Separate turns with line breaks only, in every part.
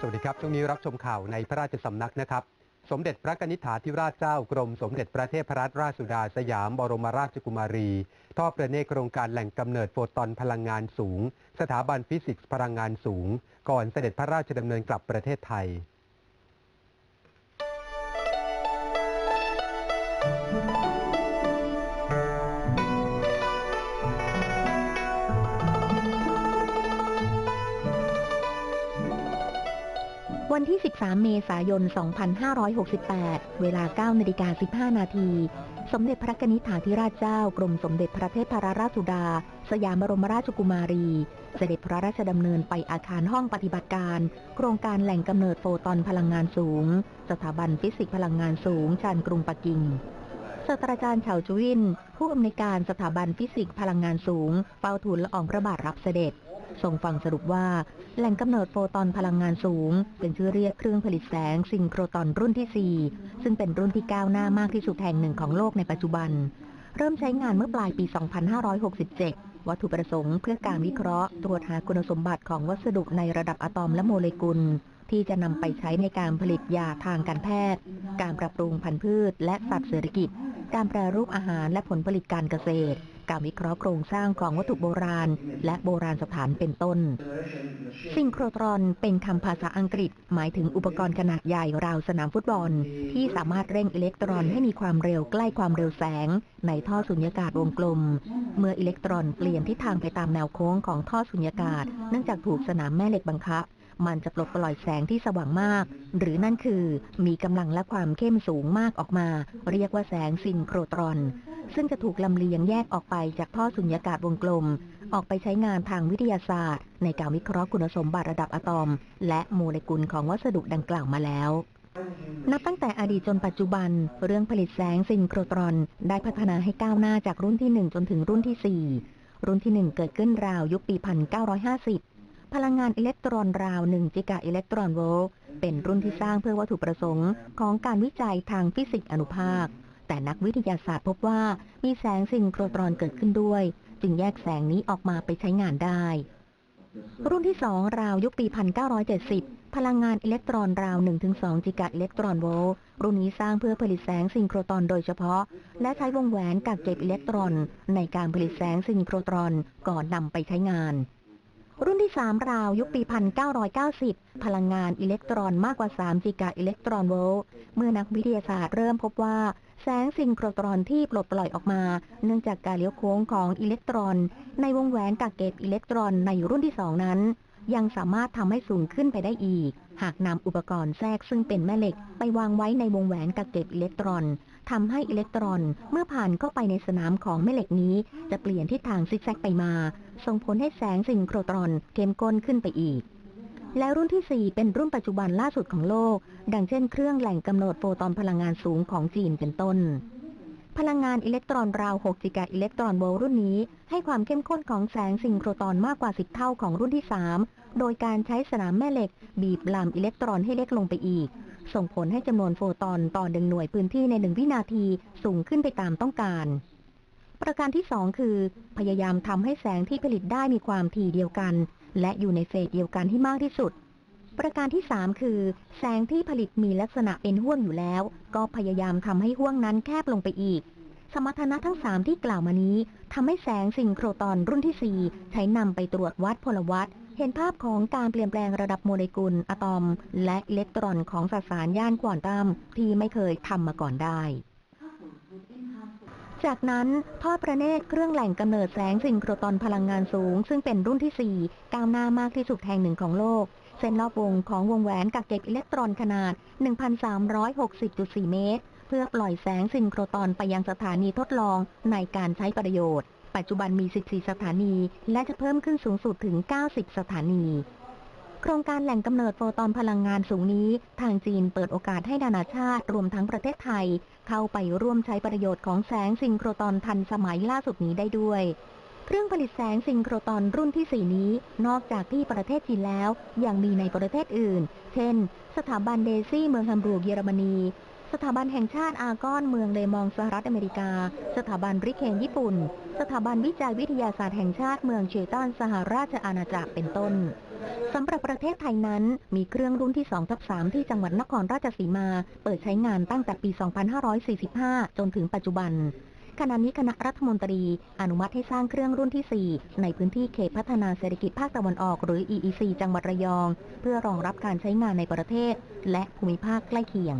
สวัสดีครับ ช่วงนี้รับชมข่าวในพระราชสำนักนะครับ สมเด็จพระกนิษฐาธิราชเจ้ากรม สมเด็จพระเทพรัตนราชสุดาสยามบรมราชกุมารี ทอดพระเนตรโครงการแหล่งกำเนิดโฟตอนพลังงานสูง สถาบันฟิสิกส์พลังงานสูง ก่อนเสด็จพระราชดำเนินกลับประเทศไทย
วันที่ 13 เมษายน 2568 เวลา 9 นาฬิกา 15 นาที สมเด็จพระกนิษฐาธิราชเจ้ากรมสมเด็จพระเทพรราชสุดา สยามบรมราชกุมารี เสด็จพระราชดำเนินไปอาคารห้องปฏิบัติการ โครงการแหล่งกำเนิดโฟตอนพลังงานสูง สถาบันฟิสิกส์พลังงานสูง ชานกรุงปักกิ่งศาสตราจารย์เฉาจุวิน ผู้อำนวยการสถาบันฟิสิกส์พลังงานสูง เฝ้าทูลละอองพระบาทรับเสด็จ ทรงฟังสรุปว่า แหล่งกำเนิดโฟตอนพลังงานสูง เป็นชื่อเรียกเครื่องผลิตแสงซิงโครตอนรุ่นที่ 4 ซึ่งเป็นรุ่นที่ก้าวหน้ามากที่สุดแห่งหนึ่งของโลกในปัจจุบัน เริ่มใช้งานเมื่อปลายปี 2567 วัตถุประสงค์เพื่อการวิเคราะห์ตรวจหาคุณสมบัติของวัสดุในระดับอะตอมและโมเลกุลที่จะนำไปใช้ในการผลิตยาทางการแพทย์ การปรับปรุงพันธุ์พืช และสัตว์เศรษฐกิจ การแปรรูปอาหารและผลผลิตการเกษตร การวิเคราะห์โครงสร้างของวัตถุโบราณ และโบราณสถานเป็นต้น ซิงโครตรอนเป็นคำภาษาอังกฤษ หมายถึงอุปกรณ์ขนาดใหญ่ราวสนามฟุตบอล ที่สามารถเร่งอิเล็กตรอนให้มีความเร็วใกล้ความเร็วแสง ในท่อสุญญากาศวงกลม เมื่ออิเล็กตรอนเปลี่ยนทิศทางไปตามแนวโค้งของท่อสุญญากาศ เนื่องจากถูกสนามแม่เหล็กบังคับ มันจะปลดปล่อยแสงที่สว่างมาก หรือนั่นคือมีกำลังและความเข้มสูงมากออกมา เรียกว่าแสงซินโครตรอน ซึ่งจะถูกลำเลียงแยกออกไปจากท่อสุญญากาศวงกลม ออกไปใช้งานทางวิทยาศาสตร์ ในการวิเคราะห์คุณสมบัติระดับอะตอม และโมเลกุลของวัสดุดังกล่าวมาแล้วนับตั้งแต่อดีตจนปัจจุบัน เรื่องผลิตแสงซินโครตรอน ได้พัฒนาให้ก้าวหน้าจากรุ่นที่ 1 จนถึงรุ่นที่ 4 รุ่นที่ 1 เกิดขึ้นราวยุคปี 1950 พลังงานอิเล็กตรอนราว1จิกะอิเล็กตรอนโวลต์เป็นรุ่นที่สร้างเพื่อวัตถุประสงค์ของการวิจัยทางฟิสิกส์อนุภาค แต่นักวิทยาศาสตร์พบว่ามีแสงซินโครตรอนเกิดขึ้นด้วย จึงแยกแสงนี้ออกมาไปใช้งานได้ รุ่นที่ 2 ราวยุคปี 1970 พลังงานอิเล็กตรอนราว 1-2 จิกะอิเล็กตรอนโวลต์รุ่นนี้สร้างเพื่อผลิตแสงซิงโครตรอนโดยเฉพาะ และใช้วงแหวนกักเก็บอิเล็กตรอน ในการผลิตแสงซิงโครตรอนก่อนนำไปใช้งาน รุ่นที่ 3 ราวยุคปี 1990 พลังงานอิเล็กตรอนมากกว่า3จิกะอิเล็กตรอนโวลต์ เมื่อนักวิทยาศาสตร์เริ่มพบว่า แสงซิงโครตรอนที่ปลดปล่อยออกมา เนื่องจากการเลี้ยวโค้งของอิเล็กตรอน ในวงแหวนกักเก็บอิเล็กตรอนในรุ่นที่ 2 นั้น ยังสามารถทำให้สูงขึ้นไปได้อีก หากนำอุปกรณ์แทรกซึ่งเป็นแม่เหล็กไปวางไว้ในวงแหวนกักเก็บอิเล็กตรอน ทำให้อิเล็กตรอนเมื่อผ่านเข้าไปในสนามของแม่เหล็กนี้ จะเปลี่ยนทิศทางซิกแซกไปมา ส่งผลให้แสงซิงโครตรอนเข้มข้นขึ้นไปอีก และรุ่นที่ 4 เป็นรุ่นปัจจุบันล่าสุดของโลก ดังเช่นเครื่องแหล่งกำเนิดโฟตอนพลังงานสูงของจีนเป็นต้นพลังงานอิเล็กตรอนราว 6 จิกะอิเล็กตรอนโวลต์รุ่นนี้ ให้ความเข้มข้นของแสงซิงโครตรอนมากกว่า 10 เท่าของรุ่นที่ 3 โดยการใช้สนามแม่เหล็ก บีบลามอิเล็กตรอนให้เล็กลงไปอีก ส่งผลให้จำนวนโฟตอนต่อหนึ่งหน่วยพื้นที่ในหนึ่งวินาทีสูงขึ้นไปตามต้องการ ประการที่2คือ พยายามทำให้แสงที่ผลิตได้มีความถี่เดียวกัน และอยู่ในเฟสเดียวกันให้มากที่สุด ประการที่3คือ แสงที่ผลิตมีลักษณะเป็นห้วงอยู่แล้ว ก็พยายามทำให้ห้วงนั้นแคบลงไปอีกสมรรถนะทั้ง3ที่กล่าวมานี้ทำให้แสงซิงโครตอนรุ่นที่ 4 ใช้นำไปตรวจวัดพลวัต เห็นภาพของการเปลี่ยนแปลงระดับโมเลกุลอะตอม และอิเล็กตรอนของสสารย่านควอนตัมที่ไม่เคยทำมาก่อนได้ จากนั้นทอดประเนตรเครื่องแหล่งกำเนิดแสงซิงโครตอนพลังงานสูง ซึ่งเป็นรุ่นที่ 4 ก้าวหน้ามากที่สุดแห่งหนึ่งของโลก เส้นรอบวงของวงแหวนกักเก็บอิเล็กตรอนขนาด 1,360.4 เมตร เพื่อปล่อยแสงซิงโครตอนไปยังสถานีทดลองในการใช้ประโยชน์ ปัจจุบันมี 14 สถานี และจะเพิ่มขึ้นสูงสุดถึง 90 สถานี โครงการแหล่งกำเนิดโฟตอนพลังงานสูงนี้ ทางจีนเปิดโอกาสให้นานาชาติรวมทั้งประเทศไทย เข้าไปร่วมใช้ประโยชน์ของแสงซิงโครตอนทันสมัยล่าสุดนี้ได้ด้วยเครื่องผลิตแสงซิงโครตอนรุ่นที่ 4 นี้ นอกจากที่ประเทศจีนแล้ว ยังมีในประเทศอื่น เช่น สถาบันเดซี่เมืองฮัมบูร์กเยอรมนี สถาบันแห่งชาติอากอนเมืองเลมองสหรัฐอเมริกา สถาบันริเคนญี่ปุ่น สถาบันวิจัยวิทยาศาสตร์แห่งชาติเมืองเชตันสหราชอาณาจักรเป็นต้นสำหรับประเทศไทยนั้นมีเครื่องรุ่นที่2ทับ3ที่จังหวัดนครราชสีมา เปิดใช้งานตั้งแต่ปี 2545 จนถึงปัจจุบันขณะนี้คณะรัฐมนตรี อนุมัติให้สร้างเครื่องรุ่นที่ 4 ในพื้นที่เขตพัฒนาเศรษฐกิจภาคตะวันออก หรือ EEC จังหวัดระยอง เพื่อรองรับการใช้งานในประเทศ และภูมิภาคใกล้เคียง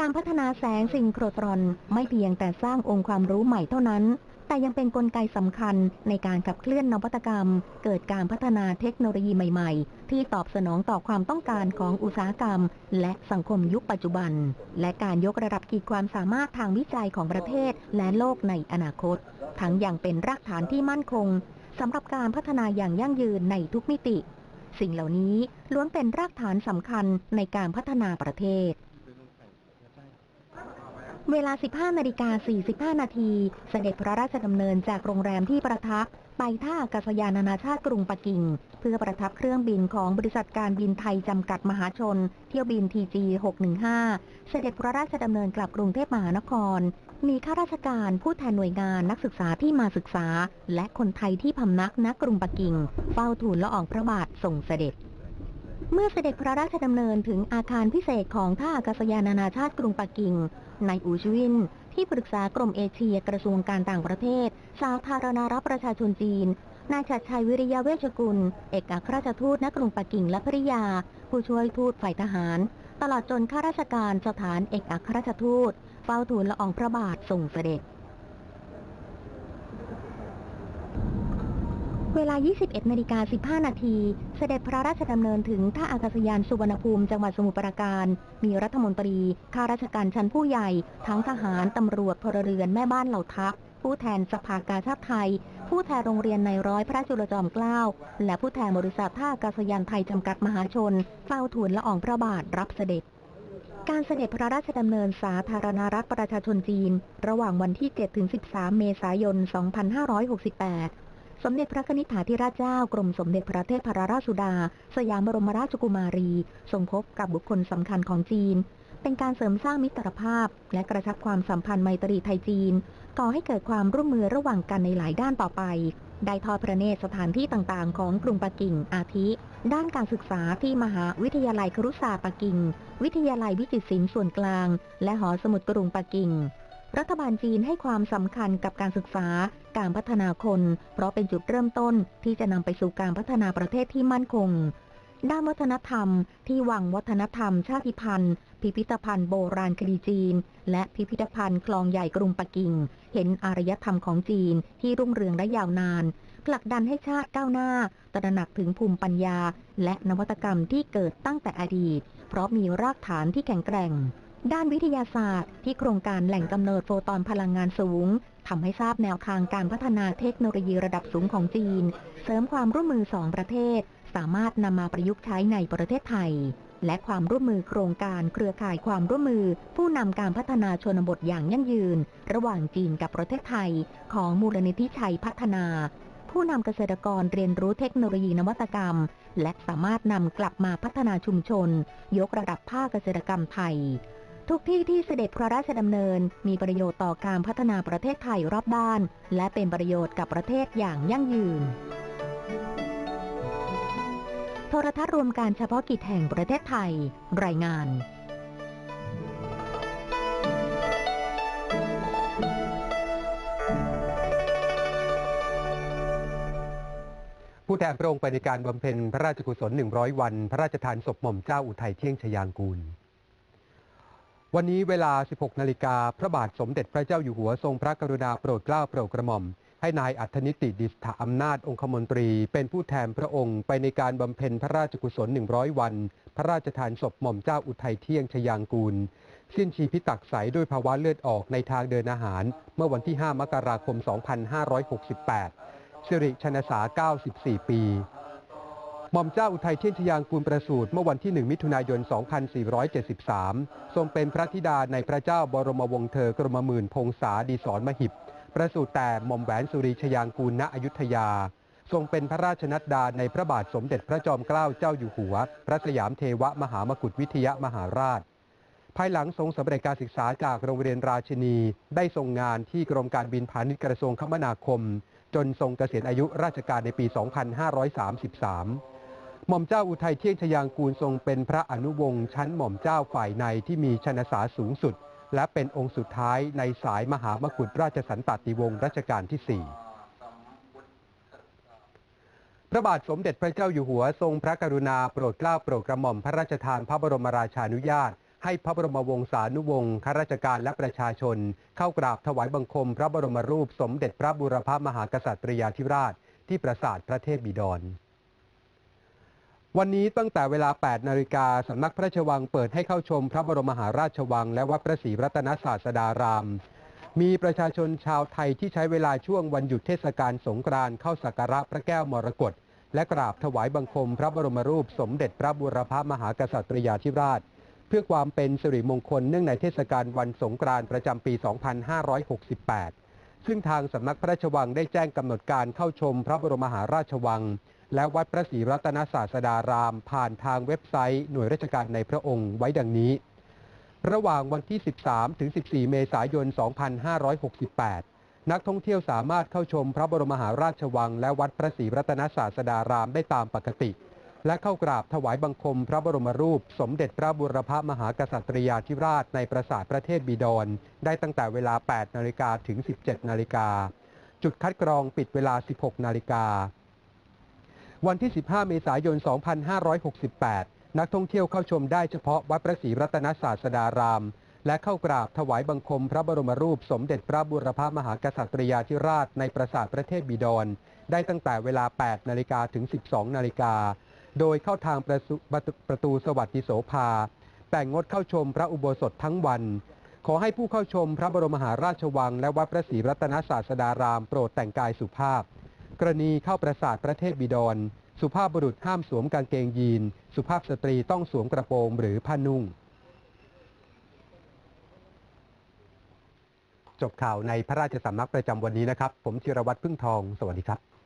การพัฒนาแสงซิงโครตรอนไม่เพียงแต่สร้างองค์ความรู้ใหม่เท่านั้น แต่ยังเป็นนกลไกสำคัญในการขับเคลื่อนนวัตกรรม เกิดการพัฒนาเทคโนโลยีใหม่ ๆ ที่ตอบสนองต่อความต้องการของอุตสาหกรรม และสังคมยุคปัจจุบัน และการยกระดับขีดความสามารถทางวิจัยของประเทศและโลกในอนาคต ทั้งยังเป็นรากฐานที่มั่นคงสำหรับการพัฒนาอย่างยั่งยืนในทุกมิติ สิ่งเหล่านี้ล้วนเป็นรากฐานสำคัญในการพัฒนาประเทศ เวลา 15นาฬิกา45 นาที เสด็จพระราชดำเนินจากโรงแรมที่ประทับ ไปท่าอากาศยานนานาชาติกรุงปักกิ่ง เพื่อประทับเครื่องบินของบริษัทการบินไทยจำกัดมหาชน เที่ยวบิน TG 615 เสด็จพระราชดำเนินกลับกรุงเทพมหานคร มีข้าราชการผู้แทนหน่วยงานนักศึกษาที่มาศึกษา และคนไทยที่พำนักณกรุงปักกิ่ง เฝ้าทูลละอองพระบาทส่งเสด็จ เมื่อเสด็จพระราชดำเนินถึงอาคารพิเศษของท่าอากาศยานนานาชาติกรุงปักกิ่ง นายอูชวิน ที่ปรึกษากรมเอเชียกระทรวงการต่างประเทศ สาธารณรัฐประชาชนจีน นายชัดชัยวิริยะเวชกุล เอกอัครราชทูตณกรุงปักกิ่งและภริยา ผู้ช่วยทูตฝ่ายทหาร ตลอดจนข้าราชการสถานเอกอัครราชทูต เฝ้าทูลละอองพระบาทส่งเสด็จ เวลา 21นาฬิกา15 นาที เสด็จพระราชดำเนินถึงท่าอากาศยานสุวรรณภูมิจังหวัดสมุทรปราการ มีรัฐมนตรี ข้าราชการชั้นผู้ใหญ่ ทั้งทหาร ตำรวจ พลเรือน แม่บ้านเหล่าทัพ ผู้แทนสภากาชาติไทย ผู้แทนโรงเรียนในร้อยพระจุลจอมเกล้า และผู้แทนบริษัทท่าอากาศยานไทยจำกัดมหาชน เฝ้าทูลละอองพระบาทรับเสด็จการเสด็จพระราชดำเนินสาธารณรัฐประชาชนจีน ระหว่างวันที่ 7-13 เมษายน 2568 สมเด็จพระนิธิถาธิราชเจ้ากรมสมเด็จพระเทพรราชสุดา สยามบรมราชกุมารี ทรงพบกับบุคคลสำคัญของจีน เป็นการเสริมสร้างมิตรภาพ และกระชับความสัมพันธ์ไมตรีไทยจีน ก่อให้เกิดความร่วมมือระหว่างกันในหลายด้านต่อไป ได้ทอดพระเนตรสถานที่ต่างๆ ของกรุงปักกิ่งอาทิ ด้านการศึกษาที่มหาวิทยาลัยครุศาสตร์ปักกิ่ง วิทยาลัยวิจิตรศิลป์ส่วนกลาง และหอสมุดกรุงปักกิ่ง รัฐบาลจีนให้ความสำคัญกับการศึกษา การพัฒนาคน เพราะเป็นจุดเริ่มต้นที่จะนำไปสู่การพัฒนาประเทศที่มั่นคง ด้านวัฒนธรรม ที่วังวัฒนธรรม ชาติพันธุ์ พิพิธภัณฑ์โบราณคดีจีน และพิพิธภัณฑ์คลองใหญ่กรุงปักกิ่ง เห็นอารยธรรมของจีนที่รุ่งเรืองและยาวนานผลักดันให้ชาติก้าวหน้า ตระหนักถึงภูมิปัญญา และนวัตกรรมที่เกิดตั้งแต่อดีต เพราะมีรากฐานที่แข็งแกร่ง ด้านวิทยาศาสตร์ ที่โครงการแหล่งกำเนิดโฟตอนพลังงานสูงทำให้ทราบแนวทางการพัฒนาเทคโนโลยีระดับสูงของจีน เสริมความร่วมมือสองประเทศ สามารถนำมาประยุกต์ใช้ในประเทศไทย และความร่วมมือโครงการเครือข่ายความร่วมมือ ผู้นำการพัฒนาชนบทอย่างยั่งยืน ระหว่างจีนกับประเทศไทย ของมูลนิธิชัยพัฒนา ผู้นำเกษตรกรเรียนรู้เทคโนโลยีนวัตกรรม และสามารถนำกลับมาพัฒนาชุมชน ยกระดับภาคเกษตรกรรมไทย ทุกที่ที่เสด็จพระราชดำเนิน มีประโยชน์ต่อการพัฒนาประเทศไทยรอบด้าน และเป็นประโยชน์กับประเทศอย่างยั่งยืน โทรทัศน์รวมการเฉพาะกิจแห่งประเทศไทย รายงาน
ผู้แทนพระองค์ไปในการบำเพ็ญพระราชกุศล 100 วัน พระราชทานศพหม่อมเจ้าอุทัยเที่ยงชยางกูล วันนี้เวลา 16 นาฬิกา พระบาทสมเด็จพระเจ้าอยู่หัวทรงพระกรุณาโปรดเกล้าโปรดกระหม่อม ให้นายอัธนิติดิสถาอำนาจองคมนตรี เป็นผู้แทนพระองค์ไปในการบำเพ็ญพระราชกุศล 100 วัน พระราชทานศพหม่อมเจ้าอุทัยเที่ยงชยางกูล สิ้นชีพิตักใสด้วยภาวะเลือดออกในทางเดินอาหาร เมื่อวันที่ 5 มกราคม 2568 สิริชนสา 94 ปี หม่อมเจ้าอุทัยเทียนชยางกูลประสูติเมื่อวันที่ 1 มิถุนายน 2473 ทรงเป็นพระธิดาในพระเจ้าบรมวงศ์เธอกรมหมื่นพงษาดีสอนมหิบ ประสูติแต่หม่อมแหวนสุริชยางกูลณอยุธยา ทรงเป็นพระราชนัดดาในพระบาทสมเด็จพระจอมเกล้าเจ้าอยู่หัว พระสยามเทวมหามกุฏวิทยมหาราช ภายหลังทรงสำเร็จการศึกษาจากโรงเรียนราชินี ได้ทรงงานที่กรมการบินพาณิชย์กระทรวงคมนาคม จนทรงเกษียณอายุราชการในปี 2533 หม่อมเจ้าอุทัยเที่ยงชยางกูลทรงเป็นพระอนุวงศ์ชั้นหม่อมเจ้าฝ่ายในที่มีชนสาสูงสุด และเป็นองค์สุดท้ายในสายมหามกุฎราชสันตติวงศ์รัชกาลที่ 4พระบาทสมเด็จพระเจ้าอยู่หัวทรงพระกรุณาโปรดเกล้าโปรดกระหม่อมพระราชทานพระบรมราชานุญาต ให้พระบรมวงศานุวงศ์ข้าราชการและประชาชน เข้ากราบถวายบังคม พระบรมรูปสมเด็จพระบูรพมหากษัตริยาธิราช ที่ปราสาทพระเทพบิดร วันนี้ตั้งแต่เวลา 8 นาฬิกาสำนักพระราชวังเปิดให้เข้าชมพระบรมมหาราชวัง และวัดพระศรีรัตนศาสดาราม มีประชาชนชาวไทยที่ใช้เวลาช่วงวันหยุดเทศกาลสงกรานต์เข้าสักการะพระแก้วมรกตและกราบถวายบังคมพระบรมรูปสมเด็จพระบูรพมหากษัตริยาธิราช เพื่อความเป็นสิริมงคลเนื่องในเทศกาลวันสงกรานต์ประจำปี 2568 ซึ่งทางสำนักพระราชวังได้แจ้งกำหนดการเข้าชมพระบรมมหาราชวัง และวัดพระศรีรัตนศาสดาราม ผ่านทางเว็บไซต์หน่วยราชการในพระองค์ไว้ดังนี้ ระหว่างวันที่ 13 ถึง 14 เมษายน 2568 นักท่องเที่ยวสามารถเข้าชมพระบรมมหาราชวัง และวัดพระศรีรัตนศาสดารามได้ตามปกติ และเข้ากราบถวายบังคมพระบรมรูป สมเด็จพระบุรพมหากษัตริยาธิราชในปราสาทพระเทพบิดรได้ตั้งแต่เวลา 8 นาฬิกาถึง 17 นาฬิกา จุดคัดกรองปิดเวลา 16 นาฬิกา วันที่ 15 เมษายน 2568 นักท่องเที่ยวเข้าชมได้เฉพาะวัดพระศรีรัตนศาสดาราม และเข้ากราบถวายบังคมพระบรมรูปสมเด็จพระบุรพมหากษัตริยาธิราชในปราสาทพระเทพบิดรได้ตั้งแต่เวลา 8 นาฬิกาถึง 12 นาฬิกา โดยเข้าทางประตูประตูประตูสวัสดิโสภา แต่งงดเข้าชมพระอุโบสถทั้งวัน ขอให้ผู้เข้าชมพระบรมมหาราชวัง และวัดพระศรีรัตนศาสดาราม โปรดแต่งกายสุภาพ กรณีเข้าปราสาทพระเทพบิดร สุภาพบุรุษห้ามสวมกางเกงยีน สุภาพสตรีต้องสวมกระโปรงหรือผ้านุ่ง จบข่าวในพระราชสำนักประจำวันนี้นะครับ ผมธีรวัตรพึ่งทอง สวัสดีครับ